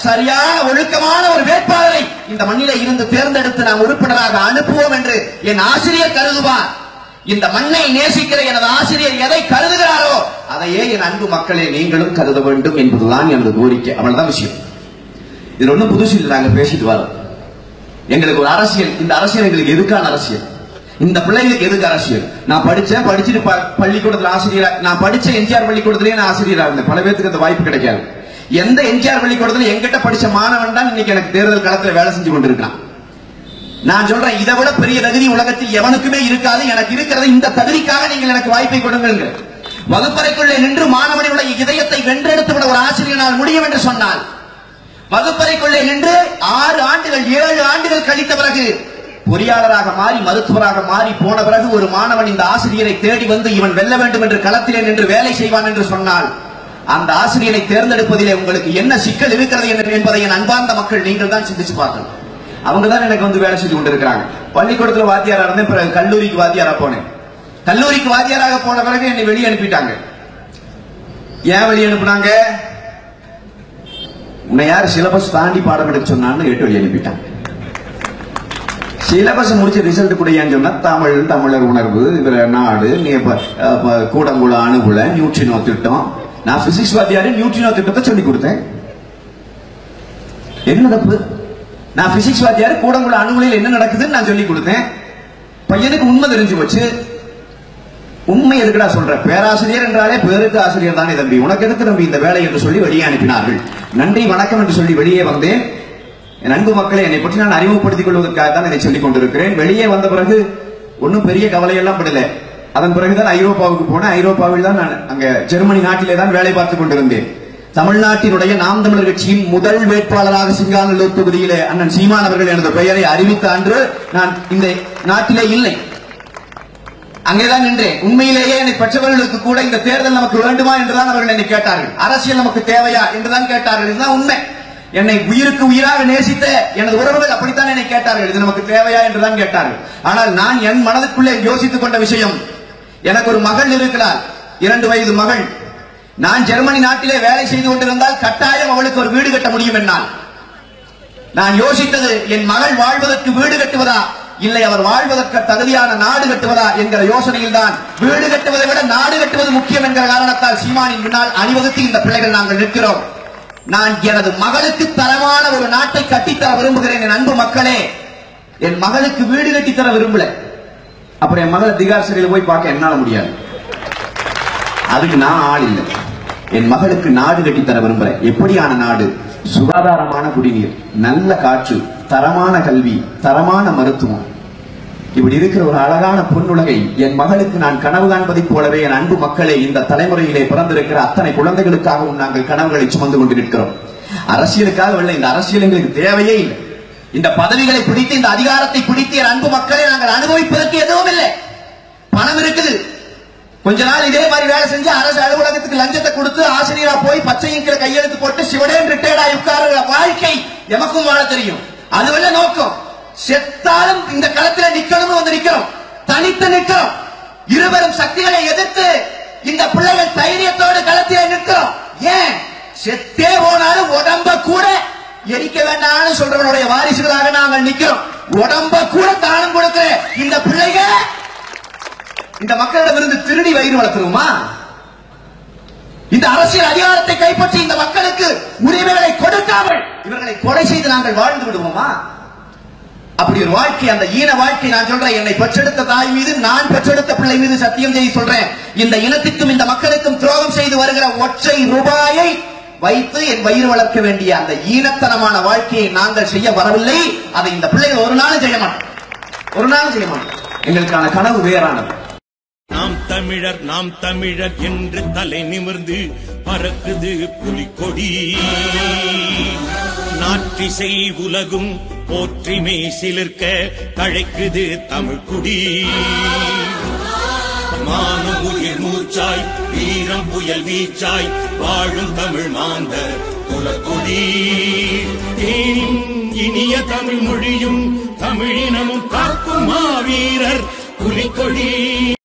சரியான ஒழுக்கமான ஒரு வேட்பாளரை இந்த மண்ணில இருந்து தேர்ந்தெடுத்து நாம் உறுப்பினராக அனுப்புவோம் என்று என் ஆசிரியர் கருதுவார். இந்த மண்ணை நேசிக்கிற எனது ஆசிரியர் எதை கருதுகிறாரோ அதையே என் அன்பு மக்களே நீங்களும் கருத வேண்டும் என்பதுதான் எனது கோரிக்கை. அவ்வளவுதான் விஷயம். இது ஒன்றும் புதுசு இல்லை நாங்க பேசிட்டு வரோம். எங்களுக்கு ஒரு அரசியல் இந்த அரசியல் எங்களுக்கு எதுக்கான அரசியல்? இந்த பிள்ளைகளுக்கு எதுக்கு அரசியல்? நான் படிச்சேன் படிச்சுட்டு ப- பள்ளிக்கூடத்துல ஆசிரியரா நான் படிச்ச எம்ஜிஆர் பள்ளிக்கூடத்திலேயே நான் ஆசிரியரா இருந்தேன். பல பேருக்கு அந்த வாய்ப்பு கிடைக்காது. எந்த எம்ஜிஆர் பள்ளிக்கூடத்துல எங்கிட்ட படிச்ச மாணவன் தான் இன்னைக்கு எனக்கு தேர்தல் களத்துல வேலை செஞ்சு கொண்டிருக்கான் நான் சொல்றேன் இதை விட பெரிய தகுதி உலகத்தில் எவனுக்குமே இருக்காது எனக்கு இருக்கிறது இந்த தகுதிக்காக நீங்கள் எனக்கு வாய்ப்பை கொடுங்கள் வகுப்பறைக்குள்ளே நின்று மாணவனுடைய இதயத்தை வென்றெடுத்து விட ஒரு ஆசிரியனால் முடியும் என்று சொன்னால் வகுப்பறைக்குள்ளே நின்று ஆறு ஆண்டுகள் ஏழு ஆண்டுகள் கழித்த பிறகு பொறியாளராக மாறி மருத்துவராக மாறி போன பிறகு ஒரு மாணவன் இந்த ஆசிரியரை தேடி வந்து இவன் வெல்ல வேண்டும் என்று களத்திலே நின்று வேலை செய்வான் என்று சொன்னால் அந்த ஆசிரியரை தேர்ந்தெடுப்பதிலே உங்களுக்கு என்ன சிக்கல் இருக்கிறது என்று- என்பதை என் அன்பார்ந்த மக்கள் நீங்கள் தான் சிந்திச்சு பார்க்கணும். அவங்க தான் எனக்கு வந்து வேலை செஞ்சு கொண்டிருக்கிறாங்க. பள்ளிக்கூடத்துல வாத்தியாரா இருந்தேன் பிறகு கல்லூரிக்கு வாத்தியாரா போனேன். கல்லூரிக்கு வாத்தியாராக போன பிறகு என்னை வெளியே அனுப்பிட்டாங்க. ஏன் வெளியே அனுப்புனாங்க? உன்னை யார் சிலபஸ் தாண்டி பாடம் எடுக்க சொன்னான்னு எட்டு வெளியே அனுப்பிட்டாங்க. சிலபஸ் முடிச்சு ரிசல்ட் கூட சொன்னா தமிழ் தமிழர் உணர்வு இதுல நாடு நீ கூடங்குள அணுகுல நியூட்ரினோ திட்டம் நான் பிசிக்ஸ் வாத்தியாரு நியூட்ரினோ திட்டத்தை சொல்லி கொடுத்தேன். என்ன தப்பு நான் பிசிக்ஸ் வாத்தியாரு கூடங்குள அணுகுலையில் என்ன நடக்குதுன்னு நான் சொல்லி கொடுத்தேன். பையனுக்கு உண்மை தெரிஞ்சு போச்சு. உண்மை எதுக்குடா சொல்ற? பேராசிரியர் என்றாலே பேருக்கு ஆசிரியர் தானே தம்பி. உனக்கு எதுக்கு தம்பி இந்த வேலை என்று சொல்லி வெளியே அனுப்பினார்கள். நன்றி வணக்கம் என்று சொல்லி வெளியே வந்தேன். என் அன்பு மக்களை என்னை பற்றி நான் அறிமுகப்படுத்திக் கொள்வதற்காக தான் இதை சொல்லிக் கொண்டிருக்கிறேன். வெளியே வந்த பிறகு ஒன்றும் பெரிய கவலையெல்லாம் படல. அதன் பிறகுதான் ஐரோப்பாவுக்கு போனேன். ஐரோப்பாவில் தான் நான் அங்க ஜெர்மனி நாட்டிலே தான் வேலை பார்த்துக் கொண்டிருந்தேன். தமிழ்நாட்டினுடைய நாம் தமிழர் கட்சியின் முதல் வேட்பாளராக சிங்காநல்லூர் தொகுதியிலே அண்ணன் சீமான் அவர்கள் எனது பெயரை அறிவித்த அன்று நான் இந்த நாட்டிலே இல்லை. அங்கேதான் நின்றேன். உண்மையிலேயே என்னை பெற்றவர்களுக்கு கூட இந்த தேர்தல் நமக்கு வேண்டுமா என்றுதான் அவர்கள் என்னை கேட்டார்கள். அரசியல் நமக்கு தேவையா என்றுதான் கேட்டார்கள். இதுதான் உண்மை. என்னை உயிருக்கு உயிராக நேசித்த எனது உறவுகள் அப்படித்தான் என்னை கேட்டார்கள். இது நமக்கு தேவையா என்றுதான் கேட்டார்கள். ஆனால் நான் என் மனதுக்குள்ளே யோசித்துக் கொண்ட விஷயம் எனக்கு ஒரு மகள் இருக்கிறார். இரண்டு வயது மகள். நான் ஜெர்மனி நாட்டிலே வேலை செய்து கொண்டிருந்தால் கட்டாயம் அவளுக்கு ஒரு வீடு கட்ட முடியும் என்னால். நான் யோசித்தது என் மகள் வாழ்வதற்கு வீடு கட்டுவதா? இல்லை அவர் வாழ்வதற்கு தகுதியான நாடு கட்டுவதா என்கிற யோசனையில் தான் வீடு கட்டுவதை விட நாடு கட்டுவது முக்கியம் என்கிற காரணத்தால் சீமானின் முன்னால் அணிவகுத்து இந்த பிள்ளைகள் நாங்கள் நிற்கிறோம். நான் எனது மகளுக்கு தரமான ஒரு நாட்டை கட்டித்தர விரும்புகிறேன் என் அன்பு மக்களே. என் மகளுக்கு வீடு கட்டித்தர விரும்பல. அப்புறம் என் மகளை திகார் சிறையில் போய் பார்க்க என்னால முடியாது. அதுக்கு நான் ஆள் இல்லை. என் மகளுக்கு நாடு கட்டி தர விரும்புறேன். எப்படியான நாடு? சுகாதாரமான குடிநீர் நல்ல காற்று தரமான கல்வி தரமான மருத்துவம். இப்படி இருக்கிற ஒரு அழகான பொன்னுலகை என் மகளுக்கு நான் கனவு காண்பதைப் போலவே என் அன்பு மக்களை இந்த தலைமுறையிலே பிறந்திருக்கிற அத்தனை குழந்தைகளுக்காகவும் நாங்கள் கனவுகளை சுமந்து கொண்டு நிற்கிறோம். அரசியலுக்காக இல்லை இந்த அரசியல் எங்களுக்கு தேவையே இல்லை. இந்த பதவிகளை பிடித்து இந்த அதிகாரத்தை பிடித்து என் அன்பு மக்களை நாங்கள் அனுபவிப்பதற்கு எதுவும் இல்லை. பணம் இருக்குது. கொஞ்ச நாள் இதே மாதிரி வேலை செஞ்சு அரசு அலுவலகத்துக்கு லஞ்சத்தை கொடுத்து ஆசிரியரா போய் பச்சைங்கிற கையெழுத்து போட்டு சிவனேன் ரிட்டையர்ட் ஆகி உட்கார வாழ்க்கை எமக்கும் வாழ தெரியும். அதுவல்ல நோக்கம். செத்தாலும் இந்த களத்துல நிக்கணும்னு வந்து நிக்கிறோம். தனித்து நிக்கிறோம். இருவரும் சக்திகளை எதிர்த்து இந்த பிள்ளைகள் தைரியத்தோடு களத்திலே நிற்கிறோம். ஏன்? செத்தே போனாலும் உடம்ப கூட எரிக்க வேண்டாம்னு சொல்றவனுடைய வாரிசுகளாக நாங்கள் நிக்கிறோம். உடம்ப கூட தானம் கொடுக்கிற இந்த பிள்ளைக இந்த மக்களிடமிருந்து திருடி வயிறு வளர்த்துருமா இந்த அரசியல் அதிகாரத்தை கைப்பற்றி இந்த மக்களுக்கு உரிமைகளை கொடுக்காமல் இவர்களை கொலை செய்து நாங்கள் வாழ்ந்து விடுவோமா? அப்படி ஒரு வாழ்க்கை அந்த ஈன வாழ்க்கை நான் சொல்றேன். என்னை பெற்றெடுத்த தாய் மீது நான் பெற்றெடுத்த பிள்ளை மீது சத்தியம் செய்து சொல்றேன். இந்த இனத்திற்கும் இந்த மக்களுக்கும் துரோகம் செய்து வருகிற ஒற்றை ரூபாயை வைத்து என் வயிறு வளர்க்க வேண்டிய அந்த ஈனத்தனமான வாழ்க்கையை நாங்கள் செய்ய வரவில்லை. அதை இந்த பிள்ளைகள் ஒரு நாளும் செய்ய மாட்டோம் ஒரு நாளும் செய்ய மாட்டோம் எங்களுக்கான கனவு வேறானது. நாம் தமிழர் நாம் தமிழர் என்று தலை நிமிர்ந்து பறக்குது புலிக்கொடி. நாற்றிசை உலகும் போற்றிமை சிலிர்க்க தழைக்குது தமிழ் குடி மானம் உயிர் மூச்சாய் வீரம் புயல் வீச்சாய் வாழும் தமிழ் மாந்தர் குலக்கொடி. இனிய தமிழ் மொழியும் தமிழினமும் காக்கும் மாவீரர் புலிக்கொடி